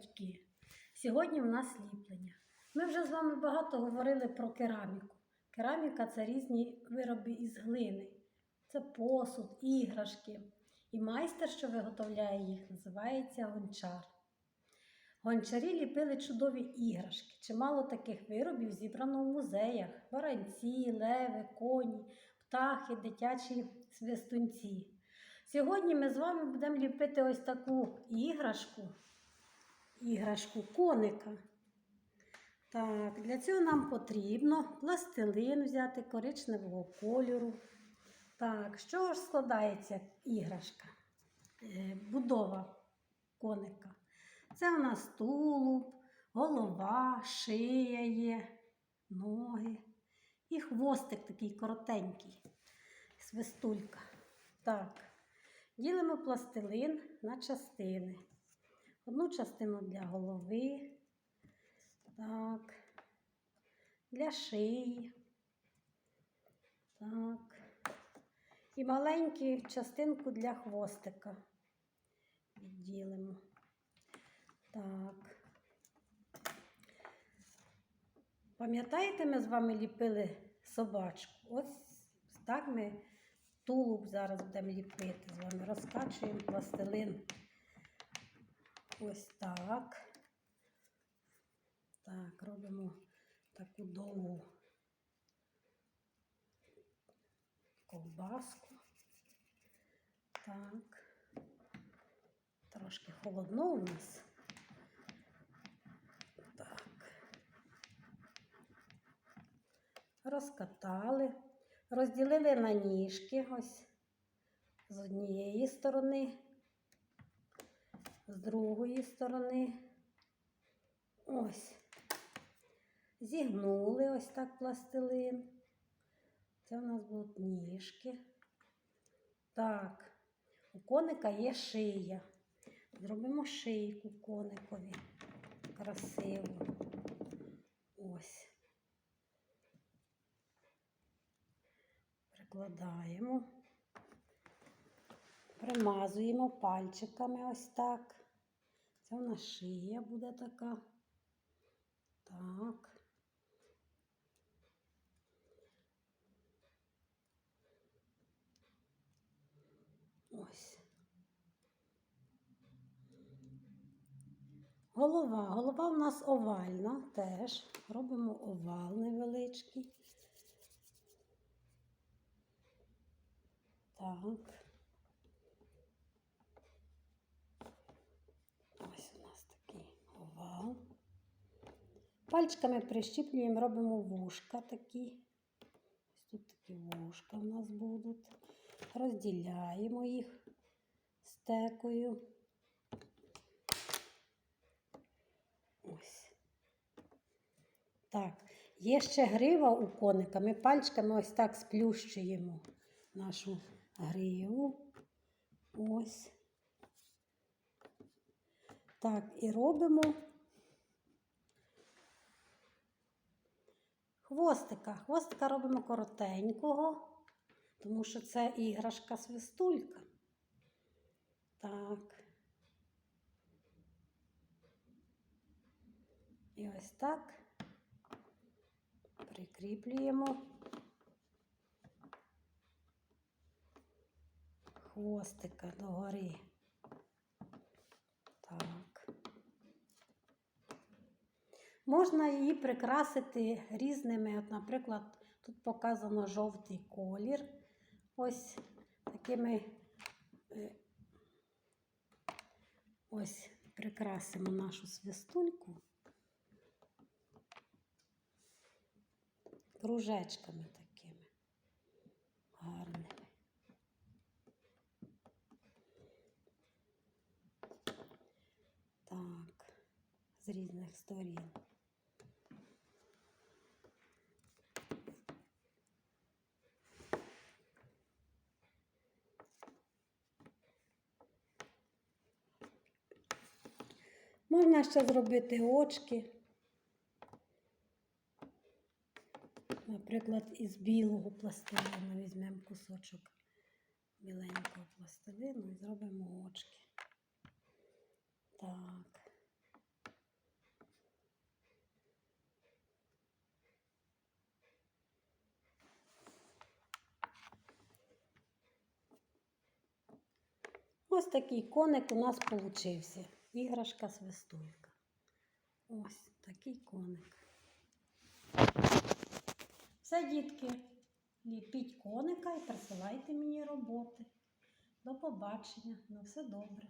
батьки! Сьогодні в нас ліплення. Ми вже з вами багато говорили про кераміку. Кераміка це різні вироби із глини. Це посуд, іграшки. І майстер, що виготовляє їх, називається гончар. Гончарі ліпили чудові іграшки. Чимало таких виробів зібрано в музеях: баранці, леви, коні, птахи, дитячі свистунці. Сьогодні ми з вами будемо ліпити ось таку іграшку, іграшку коника. Так, для цього нам потрібно пластилин взяти коричневого кольору. Так, з чого ж складається іграшка? Е, Будова коника. Це у нас тулуб, голова, шия є, ноги і хвостик такий коротенький, свистулька. Так, ділимо пластилин на частини. Одну частину для голови, так, для шиї. Так. І маленьку частинку для хвостика відділимо. Так. Пам'ятаєте, ми з вами ліпили собачку? Ось так ми тулуб зараз будемо ліпити. З вами розкачуємо пластилин. Ось так. Так, робимо таку довгу ковбаску. Так. Трошки холодно у нас. Так. Розкатали, розділили на ніжки ось з однієї сторони, з другої сторони. Ось. Зігнули ось так пластилин. Це у нас будуть ніжки. Так, у коника є шия. Зробимо шийку коникові. Красиву. Ось. Прикладаємо. Примазуємо пальчиками ось так. Це у нас шия буде така. Так. Ось. Голова. Голова у нас овальна теж. Робимо овал невеличкий. Так. Ось у нас такий овал. Пальчиками прищіплюємо, робимо вушка такі. Ось тут такі вушка у нас будуть. Розділяємо їх стекою. Ось. Так, є ще грива у коника. Ми пальчиками ось так сплющуємо нашу гриву. Ось. Так, і робимо хвостика. Хвостика робимо коротенького, тому що це іграшка свистулька. Так. І ось так прикріплюємо хвостика догори. Так. Можна її прикрасити різними, от, наприклад, тут показано жовтий колір. Ось такими е, ось прикрасимо нашу свистульку кружечками такими гарними. Так, з різних сторін. Можна ще зробити очки, наприклад, із білого пластилину візьмемо кусочок біленького пластилину і зробимо очки. Так. Ось такий коник у нас вийшов. Іграшка свистулька. Ось такий коник. Все, дітки, ліпіть коника і присилайте мені роботи. До побачення. На все добре.